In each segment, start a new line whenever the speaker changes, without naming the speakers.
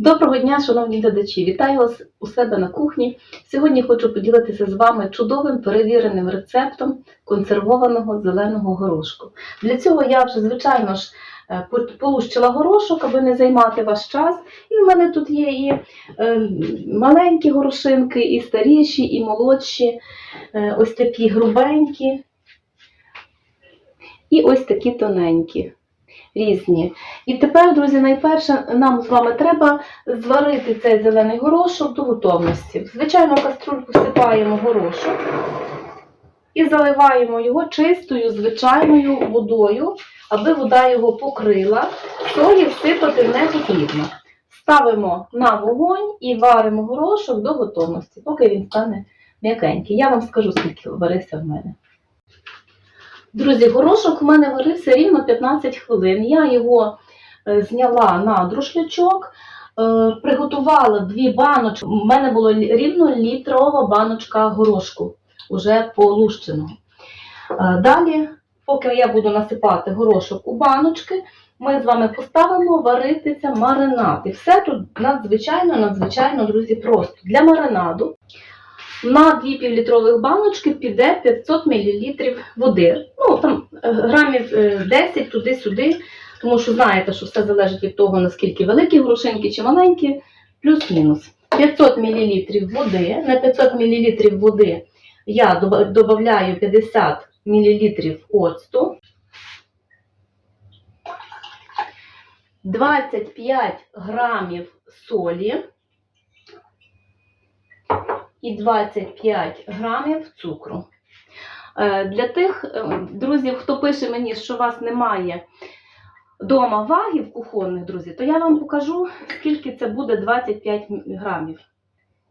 Доброго дня, шановні глядачі! Вітаю вас у себе на кухні. Сьогодні хочу поділитися з вами чудовим перевіреним рецептом консервованого зеленого горошку. Для цього я вже, звичайно ж, е, полущила горошок, аби не займати ваш час. І в мене тут є і е, маленькі горошинки, і старіші, і молодші, е, ось такі грубенькі, і ось такі тоненькі. Різні. І тепер, друзі, найперше нам з вами треба зварити цей зелений горошок до готовності. В каструльку всипаємо горошок і заливаємо його чистою звичайною водою, аби вода його покрила. Солі всипати не потрібно. Ставимо на вогонь і варимо горошок до готовності, поки він стане м'якенький. Я вам скажу, скільки варився в мене. Друзі, горошок в мене варився рівно 15 хвилин. Я його е, зняла на друшлячок, е, приготувала дві баночки. У мене була рівно літрова баночка горошку, уже полущеного. Е, Далі, поки я буду насипати горошок у баночки, ми з вами поставимо варитися маринад. І все тут надзвичайно, надзвичайно, друзі, просто. Для маринаду на 2 півлітрових баночки піде 500 мл води. Ну, там е, грамів е, 10 туди-сюди, тому що знаєте, що все залежить від того, наскільки великі горошинки чи маленькі, плюс-мінус. 500 мл води. На 500 мл води я додаю 50 мл оцту. 25 грамів солі і 25 грамів цукру. Е, Для тих е, друзів, хто пише мені, що у вас немає вдома вагів кухонних, друзі, то я вам покажу, скільки це буде 25 грамів.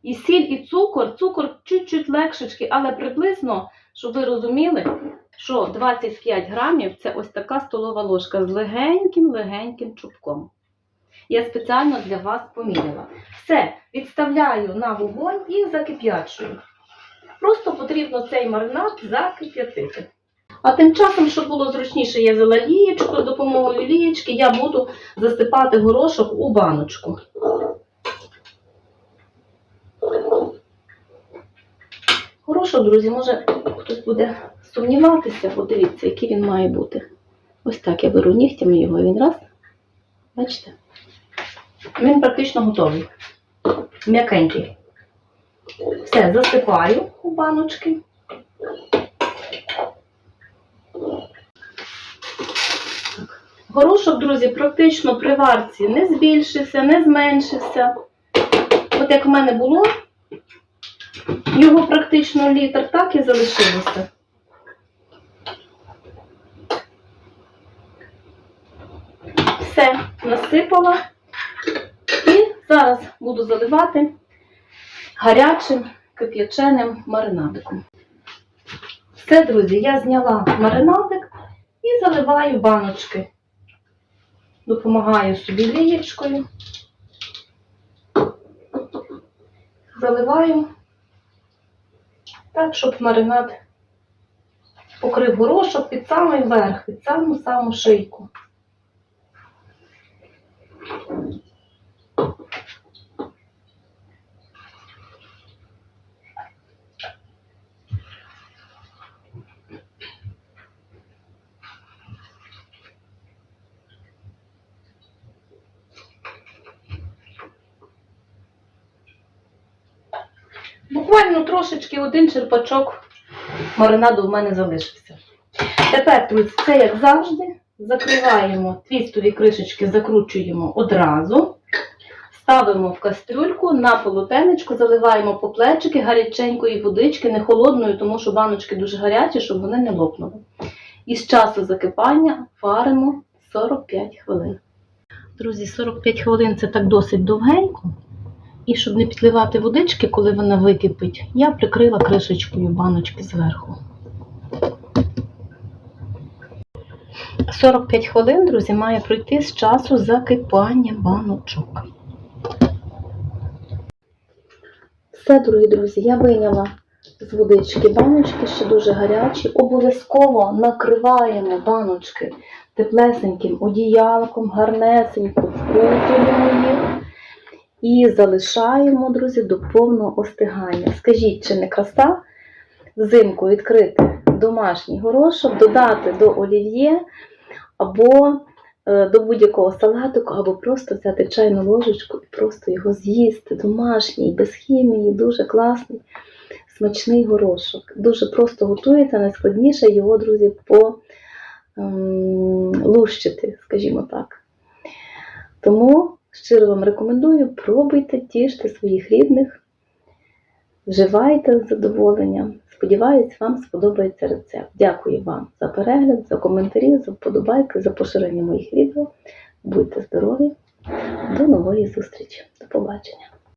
І сіль, і цукор, цукор чуть-чуть легшечки, але приблизно, щоб ви розуміли, що 25 грамів це ось така столова ложка з легеньким-легеньким чубком. Я спеціально для вас поміряла. Все, відставляю на вогонь і закип'ячую. Просто потрібно цей маринад закип'ятити. А тим часом, щоб було зручніше, я взяла лієчку, допомогою лієчки я буду засипати горошок у баночку. Горошок, друзі, може хтось буде сумніватися, подивіться, який він має бути. Ось так я беру нігтями його, він раз. Бачите? Він практично готовий. М'якенький. Все, засипаю у баночки. Горошок, друзі, практично при варці не збільшився, не зменшився. От як в мене було, його практично літр, так і залишилося. Все, насипала. Зараз буду заливати гарячим кип'яченим маринадиком. Все, друзі, я зняла маринадик і заливаю баночки. Допомагаю собі лієчкою. Заливаю так, щоб маринад покрив горошок під самий верх, під саму саму шийку. Буквально трошечки один черпачок маринаду в мене залишився. Тепер, це як завжди, закриваємо твістові кришечки, закручуємо одразу, ставимо в кастрюльку на полотенечко, заливаємо по плечики гаряченької водички, не холодною, тому що баночки дуже гарячі, щоб вони не лопнули. І з часу закипання варимо 45 хвилин. Друзі, 45 хвилин це так досить довгенько. І щоб не підливати водички, коли вона википить, я прикрила кришечкою баночки зверху. 45 хвилин, друзі, має пройти з часу закипання баночок. Все, дорогі друзі, я вийняла з водички баночки, ще дуже гарячі. Обов'язково накриваємо баночки теплесеньким одіялком, гарнесенько вкутуємо їх. І залишаємо, друзі, до повного остигання. Скажіть, чи не краса взимку відкрити домашній горошок, додати до олів'є або е, до будь-якого салатику, або просто взяти чайну ложечку і просто його з'їсти. Домашній, без хімії, дуже класний, смачний горошок. Дуже просто готується, найскладніше його, друзі, по ем, скажімо так. Тому щиро вам рекомендую, пробуйте, тіште своїх рідних, вживайте з задоволенням. Сподіваюсь, вам сподобається рецепт. Дякую вам за перегляд, за коментарі, за вподобайки, за поширення моїх відео. Будьте здорові! До нової зустрічі. До побачення!